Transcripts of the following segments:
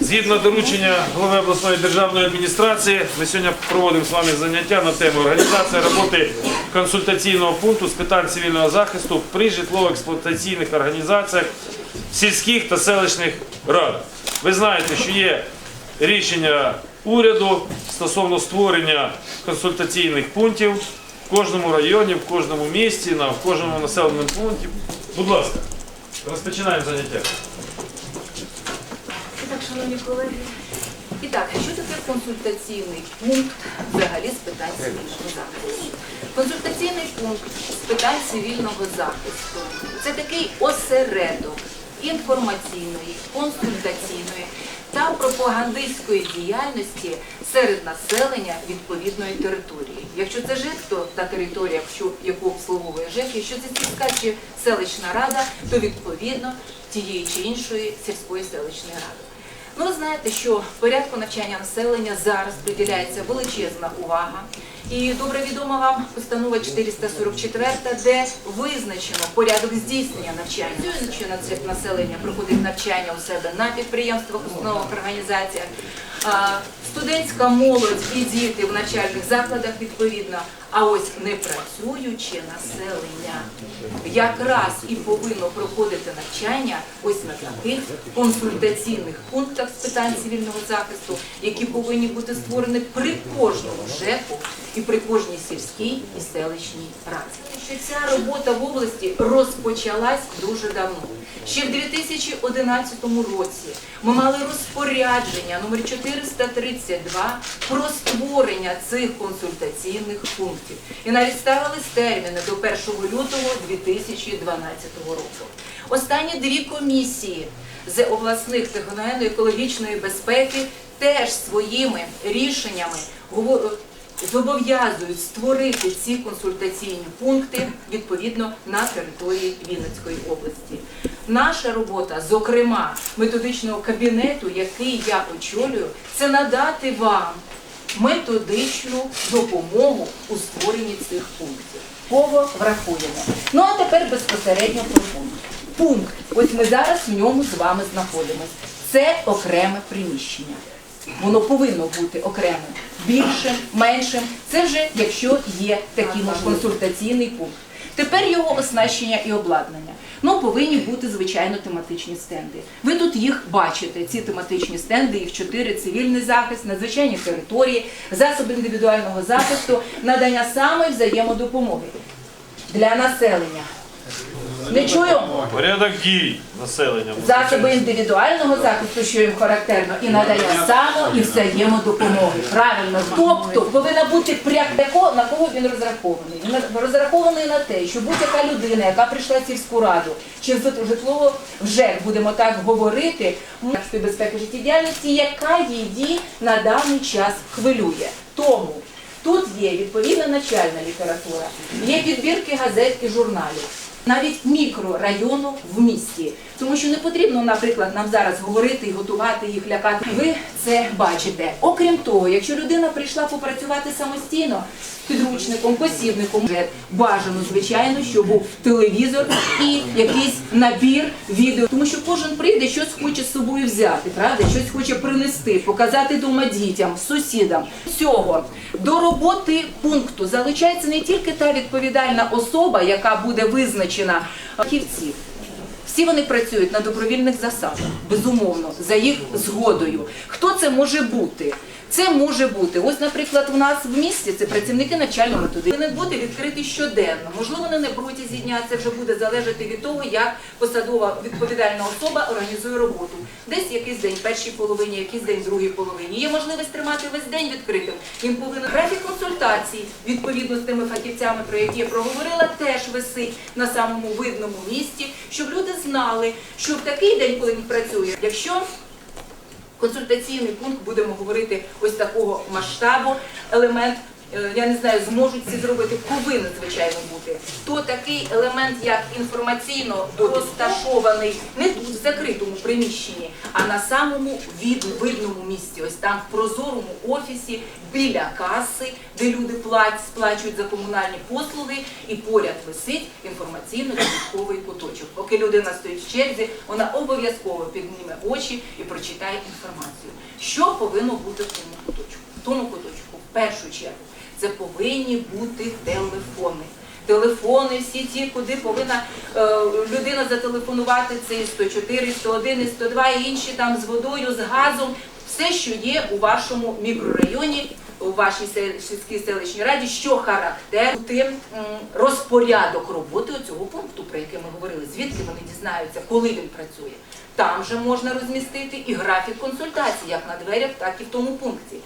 Згідно доручення голови обласної державної адміністрації, ми сьогодні проводимо з вами заняття на тему організація роботи консультаційного пункту з питань цивільного захисту при житлово-експлуатаційних організаціях сільських та селищних рад. Ви знаєте, що є рішення уряду стосовно створення консультаційних пунктів в кожному районі, в кожному місті, в кожному населеному пункті. Будь ласка, розпочинаємо заняття. Шановні колеги. І так, що таке консультаційний пункт взагалі з питань цивільного захисту? Консультаційний пункт з питань цивільного захисту це такий осередок інформаційної, консультаційної та пропагандистської діяльності серед населення відповідної території. Якщо це ЖЕК, то та територія, яку обслуговує ЖЕК, якщо це сільська чи селищна рада, то відповідно тієї чи іншої сільської селищної ради. Ну, ви знаєте, що в порядку навчання населення зараз приділяється величезна увага. І добре відома вам постанова 444, де визначено порядок здійснення навчання. Що населення проходить навчання у себе на підприємствах, установах, організаціях. Студентська молодь і діти в навчальних закладах відповідно. А ось непрацююче населення якраз і повинно проходити навчання ось на таких консультаційних пунктах з питань цивільного захисту, які повинні бути створені при кожному ЖЕКу і при кожній сільській і селищній раді. Що ця робота в області розпочалась дуже давно. Ще в 2011 році ми мали розпорядження номер 432 про створення цих консультаційних пунктів. І навіть ставились терміни до 1 лютого 2012 року. Останні дві комісії з обласних техногенно-екологічної безпеки теж своїми рішеннями зобов'язують створити ці консультаційні пункти відповідно на території Вінницької області. Наша робота, зокрема методичного кабінету, який я очолюю, це надати вам методичну допомогу у створенні цих пунктів. Кого врахуємо? Ну а тепер безпосередньо про пункт. Пункт, ось ми зараз в ньому з вами знаходимося. Це окреме приміщення. Воно повинно бути окремим, більшим, меншим. Це вже якщо є такий консультаційний пункт. Тепер його оснащення і обладнання. Ну, повинні бути, звичайно, тематичні стенди. Ви тут їх бачите, ці тематичні стенди, їх чотири, цивільний захист, надзвичайні території, засоби індивідуального захисту, надання саме взаємодопомоги для населення. Не чую? Порядок дій населення. Засоби індивідуального захисту, що їм характерно, і надання само і взаємодопомоги. Правильно, тобто повинна бути прям тако, на кого він розрахований. Він розрахований на те, що будь-яка людина, яка прийшла в сільську раду, чи в житлово вже будемо так говорити, безпеки життєдіяльності, яка її на даний час хвилює. Тому тут є відповідна навчальна література, є підбірки газет і журналів навіть мікрорайону в місті. Тому що не потрібно, наприклад, нам зараз говорити і готувати їх лякати. Ви це бачите. Окрім того, якщо людина прийшла попрацювати самостійно підручником, посібником, вже бажано, звичайно, щоб був телевізор і якийсь набір відео. Тому що кожен прийде, щось хоче з собою взяти, правда? Щось хоче принести, показати дома дітям, сусідам. Цього до роботи пункту залучається не тільки та відповідальна особа, яка буде визначена фахівців. Всі вони працюють на добровільних засадах, безумовно, за їх згодою. Хто це може бути? Це може бути. Ось, наприклад, у нас в місті це працівники навчальної методи. Повинен бути відкритий щоденно. Можливо, вони не протязі дня. Це вже буде залежати від того, як посадова відповідальна особа організує роботу. Десь якийсь день першій половині, якийсь день другій половині. Є можливість тримати весь день відкритим. Він повинен графік відповідно з тими фахівцями, про які я проговорила, теж висить на самому видному місці, щоб люди знали, що в такий день, коли він працює, якщо Консультаційний пункт, будемо говорити ось такого масштабу, елемент я не знаю, зможуть це зробити, повинен, звичайно, бути. То такий елемент, як інформаційно розташований не тут, в закритому приміщенні, а на самому видному місці, ось там в прозорому офісі, біля каси, де люди платять, сплачують за комунальні послуги, і поряд висить інформаційно-довідковий куточок. Поки людина стоїть в черзі, вона обов'язково підніме очі і прочитає інформацію. Що повинно бути в тому куточку? В тому куточку, в першу чергу, це повинні бути телефони. Телефони, всі ті, куди повинна е, людина зателефонувати, це і 104, і 101, і 102, і інші там з водою, з газом, все, що є у вашому мікрорайоні, у вашій сільській селищній раді, що характер тим розпорядок роботи цього пункту, про який ми говорили, звідки вони дізнаються, коли він працює. Там же можна розмістити і графік консультацій, як на дверях, так і в тому пункті.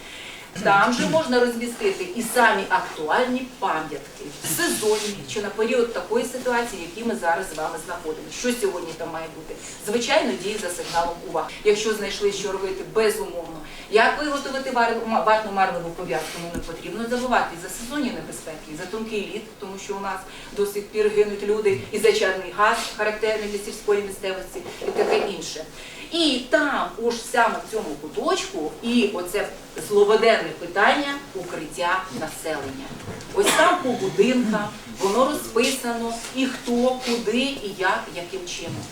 Там же можна розмістити і самі актуальні пам'ятки, сезонні, чи на період такої ситуації, в якій ми зараз з вами знаходимося. Що сьогодні там має бути? Звичайно, дії за сигналом уваги. Якщо знайшли, що робити, безумовно. Як виготовити вар- ма- ватно-марлеву пов'язку, ну не потрібно забувати за сезонні небезпеки, за тонкий лід, тому що у нас до сих пір гинуть люди, і за чарний газ, характерний для сільської місцевості, і таке інше. І там, уж саме в цьому куточку, і оце зловоденне питання укриття населення. Ось там по будинкам воно розписано, і хто, куди, і як, яким чином.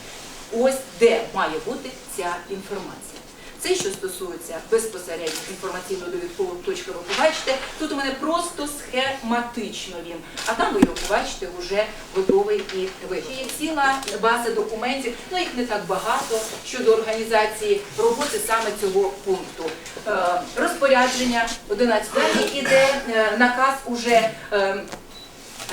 Ось де має бути ця інформація. Це, що стосується безпосередньо інформаційно-довідкового точки, ви побачите, тут у мене просто схематично він, а там ви його побачите вже готовий і вигляд. Є ціла база документів, ну їх не так багато щодо організації роботи саме цього пункту. Е, розпорядження 11 далі іде е, наказ уже.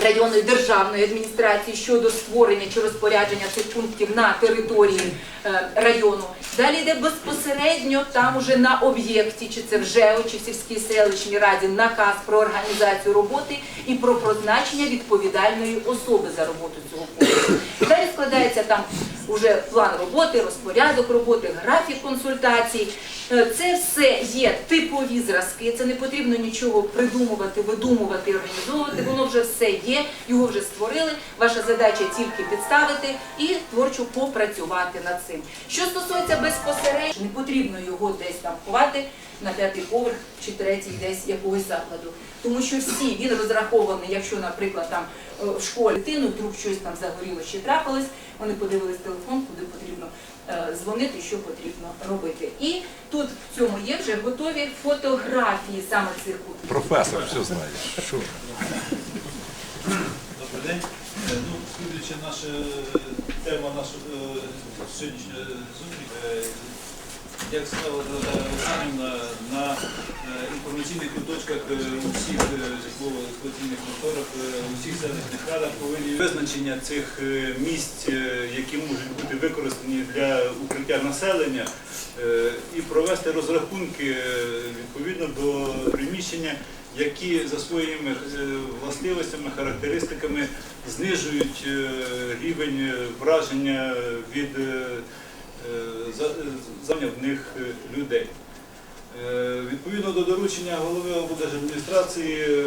Районної державної адміністрації щодо створення чи розпорядження цих пунктів на території е, району. Далі йде безпосередньо там уже на об'єкті, чи це в ЖЕО, чи в сільській селищній раді, наказ про організацію роботи і про призначення відповідальної особи за роботу цього пункту. Далі складається там уже план роботи, розпорядок роботи, графік консультацій. Е, Це все є типові зразки, це не потрібно нічого придумувати, видумувати, організовувати. Воно вже все є, його вже створили. Ваша задача тільки підставити і творчо попрацювати над цим. Що стосується безпосередньо, не потрібно його десь там ховати на п'ятий поверх чи третій десь якогось закладу. Тому що всі він розрахований, якщо, наприклад, там е, в школі дитину вдруг щось там загоріло чи трапилось, вони подивились телефон, куди потрібно е, дзвонити, що потрібно робити. І тут в цьому є вже готові фотографії саме цих Професор, все знаєш. Що? Добрий день. Е, Ну, слідуючи наша тема нашої сьогоднішньої зустрічі, як сказала Олександрівна, на е, інформаційних куточках е, у всіх е, житлово-експлуатаційних конторах, у всіх селищних радах повинні визначення цих місць, які можуть бути використані для укриття населення, і провести розрахунки відповідно до приміщення, які за своїми властивостями, характеристиками знижують рівень враження від е, е, за- них е, людей. Відповідно до доручення голови облдержадміністрації,